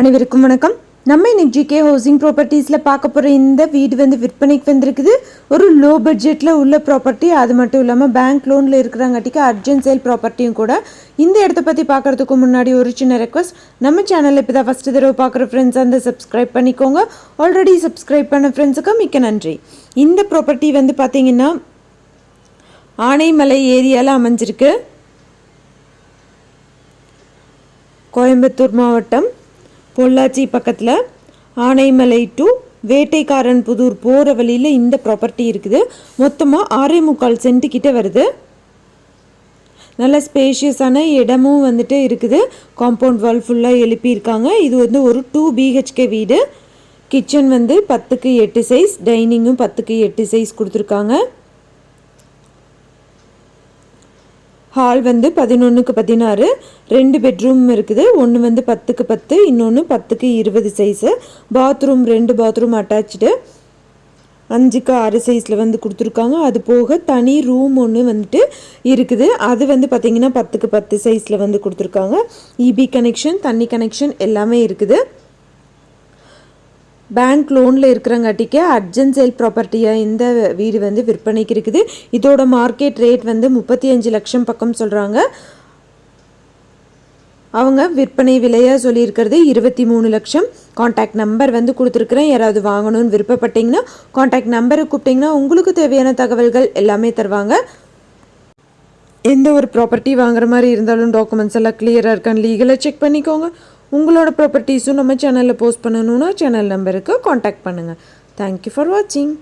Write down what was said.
அனைவருக்கும் வணக்கம். நம்ம இன்னைக்கு ஜிகே ஹவுசிங் ப்ராப்பர்ட்டிஸில் பார்க்க போகிற இந்த வீடு வந்து விற்பனைக்கு வந்திருக்குது. ஒரு லோ பட்ஜெட்டில் உள்ள ப்ராப்பர்ட்டி அது மட்டும் இல்லாமல் பேங்க் லோனில் இருக்கிறாங்காட்டிக்கு அர்ஜென்ட் சேல் ப்ராப்பர்ட்டியும் கூட. இந்த இடத்த பற்றி பார்க்கறதுக்கு முன்னாடி ஒரு சின்ன ரெக்வஸ்ட் நம்ம சேனலில் இப்போ தான் ஃபஸ்ட்டு தடவை பார்க்குற ஃப்ரெண்ட்ஸ் அந்த சப்ஸ்கிரைப் பண்ணிக்கோங்க. ஆல்ரெடி சப்ஸ்கிரைப் பண்ண ஃப்ரெண்ட்ஸுக்கு மிக்க நன்றி. இந்த ப்ராப்பர்ட்டி வந்து பார்த்தீங்கன்னா ஆனைமலை ஏரியாவில் அமைஞ்சிருக்கு. கோயம்புத்தூர் மாவட்டம். பொள்ளாச்சி பக்கத்தில் ஆனைமலை டு வேட்டைக்காரன் புதூர் போகிற வழியில் இந்த ப்ராப்பர்ட்டி இருக்குது. மொத்தமாக ஆறே முக்கால் சென்ட் கிட்டே வருது. நல்ல ஸ்பேஷியஸான இடமும் வந்துட்டு இருக்குது. காம்பவுண்ட் வால் ஃபுல்லாக எழுப்பியிருக்காங்க. இது வந்து ஒரு டூ பிஹெச்கே வீடு. கிச்சன் வந்து பத்துக்கு எட்டு சைஸ் டைனிங்கும் பத்துக்கு எட்டு சைஸ் கொடுத்துருக்காங்க. ஹால் வந்து பதினொன்றுக்கு பதினாறு ரெண்டு பெட்ரூம் இருக்குது. ஒன்று வந்து பத்துக்கு பத்து இன்னொன்று பத்துக்கு இருபது சைஸு பாத்ரூம் ரெண்டு பாத்ரூம் அட்டாச்சு அஞ்சுக்கு ஆறு சைஸில் வந்து கொடுத்துருக்காங்க. அது போக தனி ரூம் ஒன்று வந்துட்டு இருக்குது. அது வந்து பார்த்திங்கன்னா பத்துக்கு பத்து சைஸில் வந்து கொடுத்துருக்காங்க. இபி கனெக்ஷன் தண்ணி கனெக்ஷன் எல்லாமே இருக்குது. பேங்க் லோனில் இருக்கிறங்காட்டிக்கு அர்ஜென்ட் சேல் ப்ராப்பர்ட்டியாக இந்த வீடு வந்து விற்பனைக்கு இருக்குது. இதோட மார்க்கெட் ரேட் வந்து முப்பத்தி அஞ்சு லட்சம் பக்கம் சொல்கிறாங்க அவங்க விற்பனை விலையாக சொல்லியிருக்கிறது இருபத்தி மூணு லட்சம். காண்டாக்ட் நம்பர் வந்து கொடுத்துருக்குறேன். யாராவது வாங்கணும்னு விருப்பப்பட்டீங்கன்னா காண்டாக்ட் நம்பரை கூப்பிட்டிங்கன்னா உங்களுக்கு தேவையான தகவல்கள் எல்லாமே தருவாங்க. எந்த ஒரு ப்ராப்பர்ட்டி வாங்குற மாதிரி இருந்தாலும் டாக்குமெண்ட்ஸ் எல்லாம் கிளியராக இருக்கான்னு லீகலாக செக் பண்ணிக்கோங்க. உங்களோட ப்ராப்பர்ட்டிஸும் நம்ம சேனலில் போஸ்ட் பண்ணணுன்னா சேனல் நம்பருக்கு காண்டாக்ட் பண்ணுங்கள் தேங்க்யூ ஃபார் வாட்சிங்